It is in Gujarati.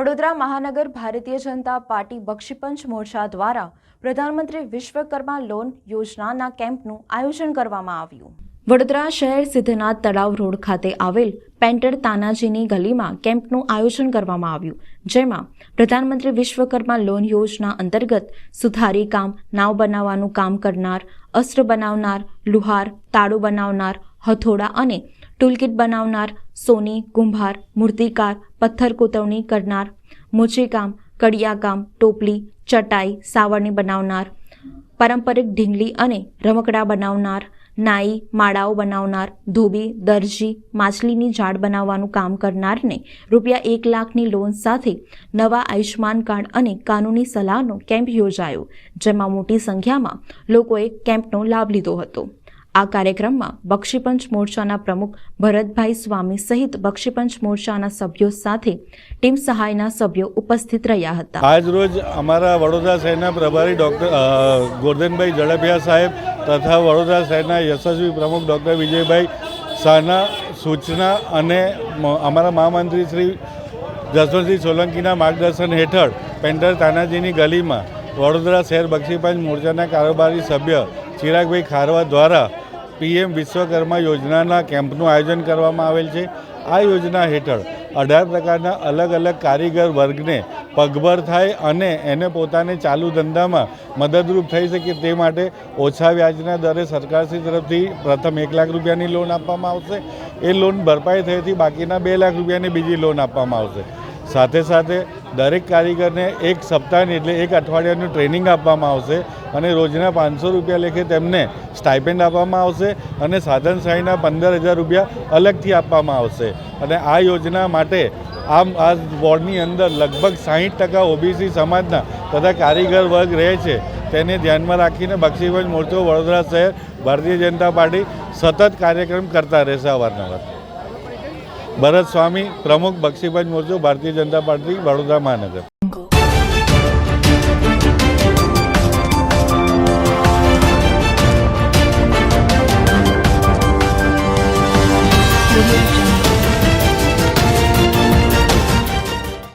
વડોદરા મહાનગર ભારતીય જનતા પાર્ટી બક્ષીપંચ મોરચા દ્વારા પ્રધાનમંત્રી વિશ્વકર્મા લોન યોજનાના કેમ્પનું આયોજન કરવામાં આવ્યું. વડોદરા શહેર સિદ્ધનાથ તળાવ રોડ ખાતે આવેલ પેન્ટર તાનાજીની ગલીમાં કેમ્પનું આયોજન કરવામાં આવ્યું, જેમાં પ્રધાનમંત્રી વિશ્વકર્મા લોન યોજના અંતર્ગત સુથારી કામ, નાવ બનાવવાનું કામ કરનાર, અસ્ત્ર બનાવનાર, લુહાર, તાળું બનાવનાર, હથોડા અને ટૂલકીટ બનાવનાર સોની કુંભાર મૂર્તિકાર પથ્થર કોતવણી કરનાર મોચીકામ કડિયાકામ ટોપલી ચટાઈ સાવરણી બનાવનાર પારંપરિક ઢીંગલી અને રમકડા બનાવનાર નાઈ માળાઓ બનાવનાર ધોબી દરજી માછલીની ઝાડ બનાવવાનું કામ કરનારને રૂપિયા એક લાખની લોન સાથે નવા આયુષ્માન કાર્ડ અને કાનૂની સલાહનો કેમ્પ યોજાયો જેમાં મોટી સંખ્યામાં લોકોએ કેમ્પનો લાભ લીધો હતો આ કાર્યક્રમમાં બક્ષીપંચ મોરચાના પ્રમુખ ભરતભાઈ સ્વામી સહિત બક્ષીપંચ મોરચાના સભ્યો સાથે ટીમ સહાયના સભ્યો ઉપસ્થિત રહ્યા હતા. આજ રોજ અમારા વડોદરા શહેરના પ્રભારી ડૉક્ટર ગોરધનભાઈ ઝડપિયા સાહેબ તથા વડોદરા શહેરના યશસ્વી પ્રમુખ ડૉક્ટર વિજયભાઈ શાહના સૂચના અને અમારા મહામંત્રી શ્રી જસવંતસિંહ સોલંકીના માર્ગદર્શન હેઠળ પેન્ટર તાનાજીની ગલીમાં વડોદરા શહેર બક્ષીપંચ મોરચાના કારોબારી સભ્ય ચિરાગભાઈ ખારવા દ્વારા પીએમ વિશ્વકર્મા યોજનાના કેમ્પનું આયોજન કરવામાં આવેલ છે. આ યોજના હેઠળ અઢાર પ્રકારના અલગ અલગ કારીગર વર્ગને પગભર થાય અને એને પોતાને ચાલુ ધંધામાં મદદરૂપ થઈ શકે તે માટે ઓછા વ્યાજના દરે સરકારશ્રી તરફથી પ્રથમ એક લાખ રૂપિયાની લોન આપવામાં આવશે. એ લોન ભરપાઈ થયેથી બાકીના બે લાખ રૂપિયાની બીજી લોન આપવામાં આવશે. સાથે સાથે દરેક કારીગરને એક સપ્તાહની એટલે એક અઠવાડિયાનું ટ્રેનિંગ આપવામાં આવશે અને રોજના પાંચસો રૂપિયા લેખે તેમને સ્ટાઇપેન્ડ આપવામાં આવશે અને સાધન સહાયના પંદર હજાર રૂપિયા અલગથી આપવામાં આવશે. અને આ યોજના માટે આમ આ વોર્ડની અંદર લગભગ સાહીઠ ટકા ઓબીસી સમાજના તથા કારીગર વર્ગ રહે છે તેને ધ્યાનમાં રાખીને બક્ષીપંચ મોરચો વડોદરા શહેર ભારતીય જનતા પાર્ટી સતત કાર્યક્રમ કરતા રહેશે અવારનવાર. ભરત સ્વામી પ્રમુખ બક્ષીભાઈ મોરચો ભારતીય જનતા પાર્ટી વડોદરા મહાનગર.